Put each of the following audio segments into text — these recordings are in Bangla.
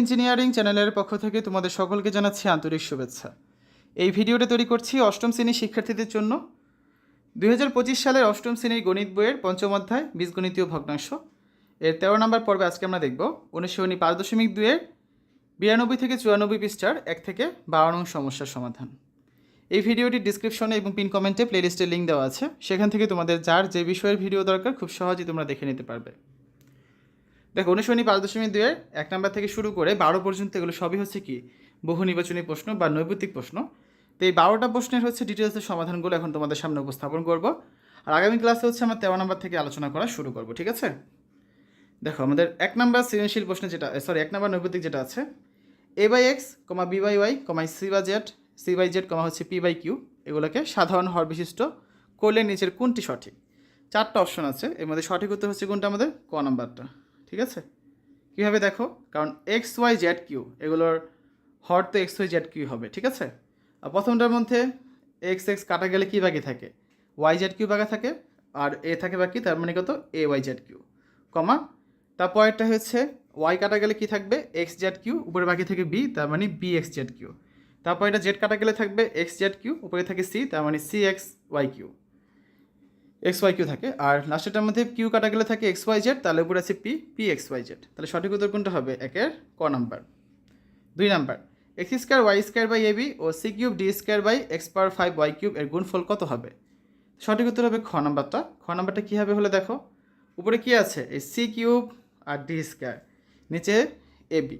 ইঞ্জিনিয়ারিং চ্যানেলের পক্ষ থেকে তোমাদের সকলকে জানাচ্ছি আন্তরিক শুভেচ্ছা। এই ভিডিওটা তৈরি করছি অষ্টম শ্রেণির শিক্ষার্থীদের জন্য। দুই হাজার পঁচিশ সালের অষ্টম শ্রেণির গণিত বইয়ের পঞ্চম অধ্যায়, বীজগণিতীয় ভগ্নাংশ। এর তেরো নম্বর পর্বে আজকে আমরা দেখব উনিশশো উনি পাঁচ দশমিক দুইয়ের বিরানব্বই থেকে চুরানব্বই পৃষ্ঠার এক থেকে বারো নং সমস্যার সমাধান। এই ভিডিওটির ডিসক্রিপশনে এবং পিন কমেন্টে প্লেলিস্টের লিঙ্ক দেওয়া আছে। সেখান থেকে তোমাদের যার যে বিষয়ের ভিডিও দরকার, খুব সহজেই তোমরা দেখে নিতে পারবে। দেখো উনি পাঁচ দশমিক দুয়ের এক নাম্বার থেকে শুরু করে বারো পর্যন্ত এগুলো সবই হচ্ছে কি? বহু নির্বাচনী প্রশ্ন বা নৈমিত্তিক প্রশ্ন। তো এই বারোটা প্রশ্নের হচ্ছে ডিটেলসের সমাধানগুলো এখন তোমাদের সামনে উপস্থাপন করব। আর আগামী ক্লাসে হচ্ছে আমরা তেরো নাম্বার থেকে আলোচনা করা শুরু করব, ঠিক আছে? দেখো, আমাদের এক নাম্বার সৃজনশীল প্রশ্ন যেটা সরি এক নাম্বার নৈমিত্তিক যেটা আছে A by X comma B by Y comma C by Z C by Z comma হচ্ছে পি বাই কিউ এগুলোকে সাধারণ হর বিশিষ্ট করলে নিচের কোনটি সঠিক? চারটা অপশন আছে, এর মধ্যে সঠিক উত্তর হচ্ছে কোনটা আমাদের? ক নাম্বারটা। ঠিক আছে? কীভাবে দেখো? কারণ এক্স ওয়াই জেড কিউ এগুলোর হর তো এক্স ওয়াই জেড কিউ হবে, ঠিক আছে? আর প্রথমটার মধ্যে এক্স এক্স কাটা গেলে কী বাকি থাকে? ওয়াই জেড কিউ বাকি থাকে, আর এ থাকে বাকি, তার মানে কত? A Y Z Q comma? তারপরেরটা হচ্ছে ওয়াই কাটা গেলে কি থাকবে? এক্স জেড কিউ উপরে বাকি থাকে বি তার মানে বি এক্স জেড কিউ তারপর এটা জেড কাটা গেলে থাকবে এক্স জেড কিউ উপরে থাকে সি তার মানে C X Y Q X Y Q থাকে। আর লাস্টেরটার মধ্যে কিউ কাটা গেলে থাকে এক্স ওয়াই জেড তাহলে উপরে আছে P P X Y Z তাহলে সঠিক উত্তর কোনটা হবে? একের ক নাম্বার। দুই number, X square, Y square by AB O C cube D square by X power five Y cube এর গুণফল কত হবে? সঠিক উত্তর হবে খ নাম্বারটা। খ নাম্বারটা কী হবে হলে দেখো, উপরে কি আছে? এই সি কিউব আর ডি স্কোয়ার, নিচে এ বি।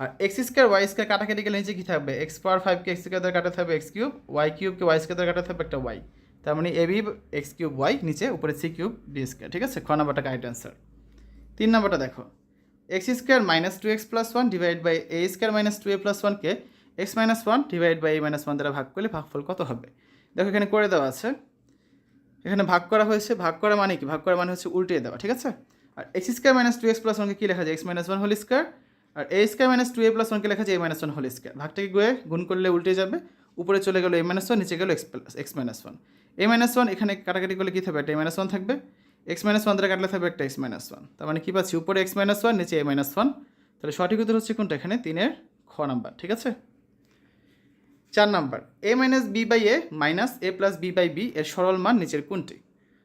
আর এক্স স্কোয়ার, ওয়াই স্কোয়ার কাটাকাটি গেলে নিচে কী থাকবে? এক্স পাওয়ার ফাইভকে এক্স স্কোয়ার দ্বারা কাটাতে হবে এক্স কিউব, ওয়াই কিউবকে ওয়াই স্কোয়ার দ্বারা কাটা থাকবে একটা ওয়াই। তার মানে A B X cube Y নিচে উপরে সি কিউব ডি স্কোয়ার, ঠিক আছে? খ নাম্বারটা কারেক্ট অ্যান্সার তিন নাম্বারটা দেখো। X square minus two X plus one divide by A square minus two A plus ওয়ানকে X minus one divide by A minus one দ্বারা ভাগ করলে ভাগফল কত হবে? দেখো এখানে করে দেওয়া আছে। এখানে ভাগ করা হয়েছে, ভাগ করা মানে কি? ভাগ করা মানে হচ্ছে উল্টে দেওয়া, ঠিক আছে? আর X square minus two X plus ওয়ানকে কী লেখা যায়? X minus one whole square. R A square minus two A plus ওয়ানকে লেখা যায় A minus one whole square. ভাগটাকে গুয়ে গুণ করলে উল্টে যাবে, উপরে চলে গেলো এ মাইনাস ওয়ান, নিচে গেলো X plus, X minus one. A minus one এখানে কাটাকাটি করলে কী থাকবে? একটা এ মাইনাস ওয়ান থাকবে। এক্স মাইনাস ওয়ান দ্বারা কাটলে থাকবে একটা এক্স মাইনাস ওয়ান তার মানে কী পাচ্ছি? উপরে এক্স মাইনাস ওয়ান নিচে এ মাইনাস ওয়ান তাহলে সঠিক উত্তর হচ্ছে কোনটা? এখানে তিনের খ নাম্বার, ঠিক আছে? চার number A minus B by A minus A plus B by B এর সরল মান নিচের কোনটি?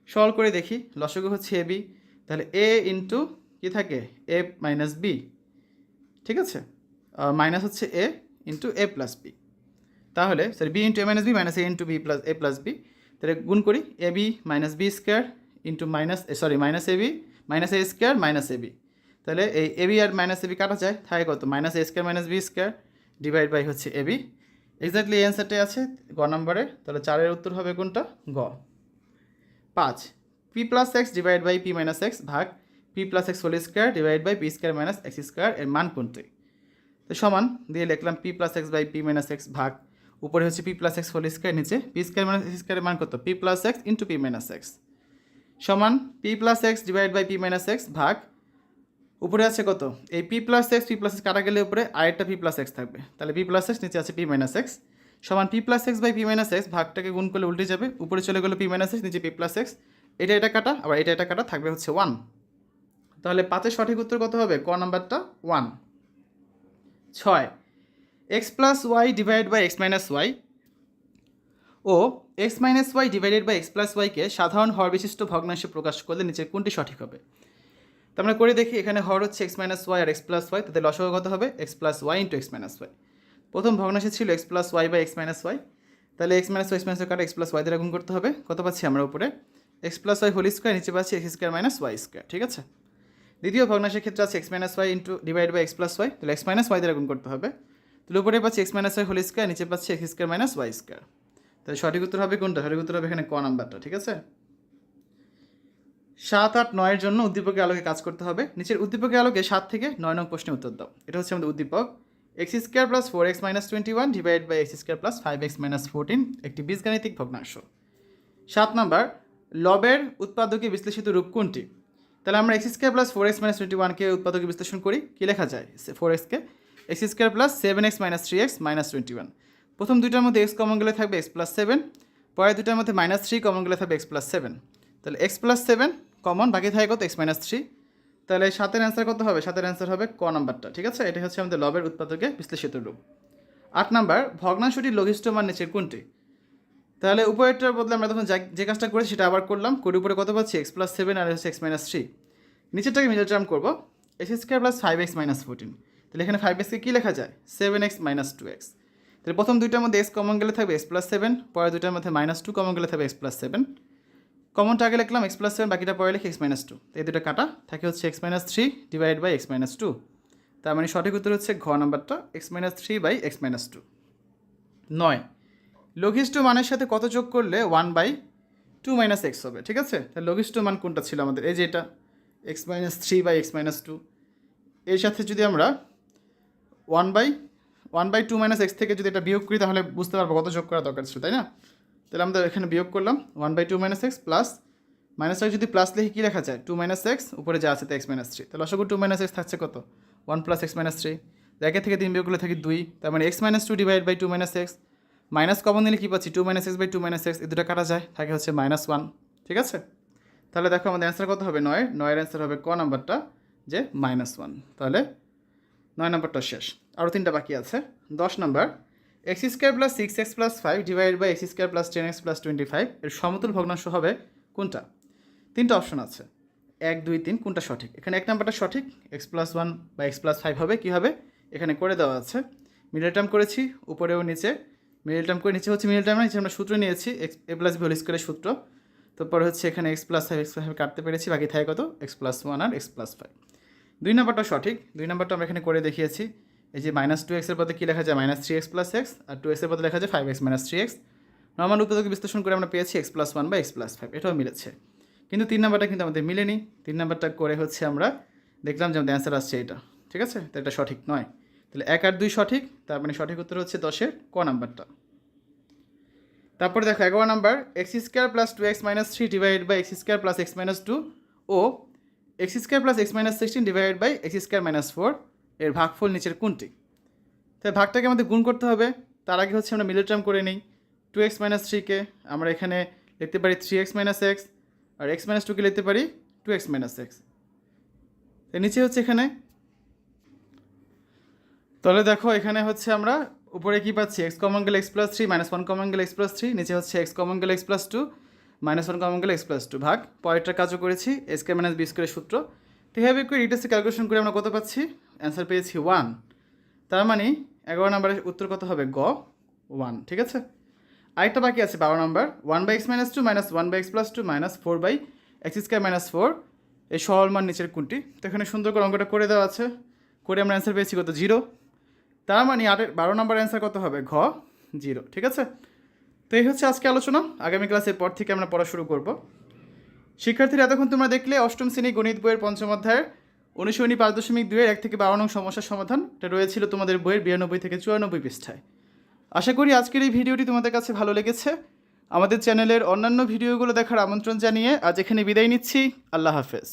সরল করে দেখি, লসগু হচ্ছে এ বি তাহলে এ ইন্টু কী থাকে? এ মাইনাস বি ঠিক আছে? মাইনাস হচ্ছে A into A plus B তাহলে sorry B into A minus B minus A into B plus A plus B তাহলে গুণ করি A B minus B square into minus sorry, minus A B, minus A square, minus A B. তাহলে এই এ বি আর মাইনাস এ বি কাটা যায়, থাকে কত? Minus A square minus B square divide by হচ্ছে এ বি। এক্স্যাক্টলি অ্যান্সারটাই আছে গ নম্বরে। তাহলে চারের উত্তর হবে কোনটা? গ। পাঁচ। P plus X divide by P minus X ভাগ P plus X whole square divide by P square minus X square এর মান কোনটি? তো সমান, দিয়ে লিখলাম P plus X by P minus X ভাগ উপরে হচ্ছে P plus X whole square নিচে পি স্কোয়ার মাইনাস এক্স স্কোয়ারের মান কত? P plus X into P minus X সমান P plus X divide by P minus X ভাগ, উপরে আছে কত? এই P plus X P plus X কাটা গেলে উপরে আরেকটা পি প্লাস এক্স থাকবে। তাহলে পি প্লাস এক্স নিচে আছে পি মাইনাস এক্স সমান P plus X by P minus X ভাগটাকে গুণ করলে উল্টে যাবে। উপরে চলে গেলো পি মাইনাস এক্স নিচে পি প্লাস এক্স এটা এটা কাটা, আবার এটা এটা কাটা থাকবে হচ্ছে ওয়ান তাহলে পাঁচের সঠিক উত্তর কত হবে? ক নাম্বারটা? ওয়ান ছয়। X plus Y divide by X minus Y O X minus Y divided by X plus ওয়াইকে সাধারণ হর বিশিষ্ট ভগ্নাংশে প্রকাশ করলে নিচে কোনটি সঠিক হবে? তো আমরা করে দেখি, এখানে হর হচ্ছে এক্স মাইনাস ওয়াই আর এক্স প্লাস ওয়াই তাদের লসগু হবে? X plus Y into X minus Y প্রথম ভগ্নাংশে ছিল X plus Y by X minus Y তাহলে X minus Y X minus কাটা এক্স প্লাস ওয়াই দ্বারা গুণ করতে হবে। কত পাচ্ছি আমরা উপরে? X plus Y whole square নিচে পাচ্ছি X square minus Y square ঠিক আছে? দ্বিতীয় ভগ্নাংশের ক্ষেত্রে আছে X minus Y into divide by X plus Y তাহলে এক্স মাইনাস ওয়াই দ্বারা গুণ করতে হবে। তাহলে উপরে পাচ্ছি X minus Y whole square নিচে পাচ্ছি X square minus Y square তাহলে সঠিক উত্তর হবে কোনটা? সঠিক উত্তর হবে এখানে ক নাম্বারটা, ঠিক আছে? সাত আট নয়ের জন্য উদ্দীপকের আলোকে কাজ করতে হবে। নিচের উদ্দীপকের আলোকে সাত থেকে নয় নং প্রশ্নের উত্তর দাও। এটা হচ্ছে আমাদের উদ্দীপক। X square plus four X minus twenty one divide by X square plus five X minus fourteen একটি বীজগাণিতিক ভগ্নাংশ। সাত নাম্বার, লবের উৎপাদকে বিশ্লেষিত রূপ কোনটি? তাহলে আমরা X square plus four X minus twenty ওয়ানকে উৎপাদকে বিশ্লেষণ করি। কী লেখা যায়? ফোর এক্সকে X square plus seven X minus three X minus twenty one প্রথম দুইটার মধ্যে এক্স কমন গেলে থাকবে এক্স প্লাস সেভেন পরের দুটার মধ্যে মাইনাস থ্রি কমন গেলে থাকবে এক্স প্লাস সেভেন তাহলে এক্স প্লাস সেভেন কমন বাকি থাকে কত? এক্স মাইনাস থ্রি তাহলে সাতের অ্যান্সার কত হবে? সাতের অ্যান্সার হবে ক নাম্বারটা, ঠিক আছে? এটা হচ্ছে আমাদের লবের উৎপাদকে বিশ্লেষিত রূপ। আট নাম্বার, ভগ্নাংশটির লঘিষ্ঠ মান নিচের কোনটি? তাহলে উপরেরটার বদলে আমরা তখন যা- কাজটা করেছি সেটা আবার করলাম। করে উপরে কত পাচ্ছি? এক্স প্লাস সেভেন আর হচ্ছে এক্স মাইনাস থ্রি নিচেরটাকে মিডল টার্ম করব। X square plus five X minus fourteen তাহলে এখানে ফাইভ এক্সকে কী লেখা যায়? Seven X minus two X তাহলে প্রথম দুইটার মধ্যে এক্স কমন গেলে থাকবে এক্স প্লাস সেভেন পরে দুইটার মধ্যে মাইনাস টু কমন গেলে থাকবে এক্স প্লাস সেভেন কমনটা আগে লিখলাম এক্স প্লাস সেভেন বাকিটা পরে লিখে এক্স মাইনাস টু এই দুটো কাটা, থাকে হচ্ছে X minus three divide by X minus two তার মানে সঠিক উত্তর হচ্ছে ঘ নাম্বারটা X minus three by X minus two নয়। লঘিষ্ঠ মানের সাথে কত যোগ করলে one by two minus X হবে? ঠিক আছে? তাহলে লঘিষ্ঠ মান কোনটা ছিল আমাদের? এই যে এটা X minus three by X minus two এর সাথে যদি আমরা one by one by two minus X থেকে যদি এটা বিয়োগ করি, তাহলে বুঝতে পারব কত যোগ করা দরকার ছিল, তাই না? তাহলে আমরা এখানে বিয়োগ করলাম, one by two minus X plus minus যদি প্লাস লিখে কী লেখা যায়? টু মাইনাস এক্স উপরে যা আছে তো এক্স মাইনাস থ্রি তাহলে অসংখ্য টু মাইনাস এক্স থাকছে কত? One plus X minus three একে থেকে তিন বিয়োগ করলে থাকি দুই। তার মানে X minus two divide by two minus X minus common নিলে কী পাচ্ছি? Two minus X by two minus X এই দুটো কাটা যায়, থাকে হচ্ছে মাইনাস ওয়ান ঠিক আছে? তাহলে দেখো আমাদের অ্যান্সার কত হবে? নয়। নয়ের অ্যান্সার হবে ক নাম্বারটা যে মাইনাস ওয়ান তাহলে নয় নম্বরটা শেষ। আরও তিনটা বাকি আছে। দশ নম্বর X square plus six X plus five divide by X square plus ten X plus twenty five এর সমতুল ভগ্নাংশ হবে কোনটা? তিনটা অপশন আছে। এক, দুই, তিন, কোনটা সঠিক? এখানে এক নাম্বারটা সঠিক এক্স প্লাস ওয়ান বা এক্স প্লাস ফাইভ হবে, কী হবে? এখানে করে দেওয়া আছে। মিডল টার্ম করেছি, উপরেও নিচে। মিডল টার্ম করে নিচে হচ্ছে মিডল টার্ম নিচে আমরা সূত্র নিয়েছি X A plus B whole স্কোয়ারের সূত্র। তারপর হচ্ছে এখানে X plus five X five কাটতে পেরেছি, বাকি থাকে কত? এক্স প্লাস ওয়ান আর এক্স প্লাস ফাইভ দুই নম্বরটা সঠিক। দুই নাম্বারটা আমরা এখানে করে দেখিয়েছি। এই যে মাইনাস টু এক্সের পদে কী লেখা যায়? Minus three X plus X আর টু এক্সের পদে লেখা যায় five X minus three X normal উৎপাদক বিশ্লেষণ করে আমরা পেয়েছি এক্স প্লাস ওয়ান বা এক্স প্লাস ফাইভ এটাও মিলেছে। কিন্তু তিন নাম্বারটা কিন্তু আমাদের মিলেনি। তিন নাম্বারটা করে হচ্ছে আমরা দেখলাম যে আমাদের অ্যান্সার আসছে এটা। ঠিক আছে? তো এটা সঠিক নয়। তাহলে এক আর দুই সঠিক। তার মানে সঠিক উত্তর হচ্ছে দশের ক নাম্বারটা। তারপরে দেখো এগারো number X square plus two X minus three divide by X square plus X minus two O X square plus X minus sixteen divide by X square minus four এর ভাগফল নিচের কোনটি? তাই ভাগটাকে আমাদের গুণ করতে হবে। তার আগে হচ্ছে আমরা মিডল টার্ম করে নিই। টু এক্স মাইনাস থ্রিকে আমরা এখানে লিখতে পারি থ্রি এক্স মাইনাস এক্স আর এক্স মাইনাস টুকে লিখতে পারি টু এক্স মাইনাস এক্সের নিচে হচ্ছে এখানে। তাহলে দেখো এখানে হচ্ছে আমরা উপরে কি পাচ্ছি? এক্স কমন গেলে x plus three minus one common গেলে এক্স প্লাস থ্রি নিচে হচ্ছে এক্স কমন গেলে x plus two minus one common গেলে এক্স প্লাস টু। ভাগ, পরেরটার কাজও করেছি এসকে মাইনাস বি স্কোয়ারের সূত্র। তো এভাবে করে রিটেস্টে ক্যালকুলেশন করে আমরা কত পাচ্ছি? অ্যান্সার পেয়েছি ওয়ান তার মানে এগারো নম্বরের উত্তর কত হবে? গ ওয়ান ঠিক আছে? আরেকটা বাকি আছে, বারো নম্বর। One by x minus two minus one by x plus two minus four by x square minus four এই সরল মান নিচের কোনটি তো এখানে সুন্দর করে অঙ্কটা করে দেওয়া আছে। করে আমরা অ্যান্সার পেয়েছি কত? জিরো তার মানে আটের বারো নম্বর অ্যান্সার কত হবে? ঘ জিরো ঠিক আছে? তো এই হচ্ছে আজকে আলোচনা। আগামী ক্লাসের পর থেকে আমরা পড়া শুরু করব। শিক্ষার্থীরা এতক্ষণ তোমরা দেখলে অষ্টম শ্রেণি গণিত বইয়ের পঞ্চম অধ্যায়ের অনুশীলনী পাঁচ দশমিক দুইয়ের এক থেকে বারো নং সমস্যার সমাধান। এটা রয়েছিল তোমাদের বইয়ের বিরানব্বই থেকে চুরানব্বই পৃষ্ঠায়। আশা করি আজকের এই ভিডিওটি তোমাদের কাছে ভালো লেগেছে। আমাদের চ্যানেলের অন্যান্য ভিডিওগুলো দেখার আমন্ত্রণ জানিয়ে আজ এখানে বিদায় নিচ্ছি। আল্লাহ হাফেজ।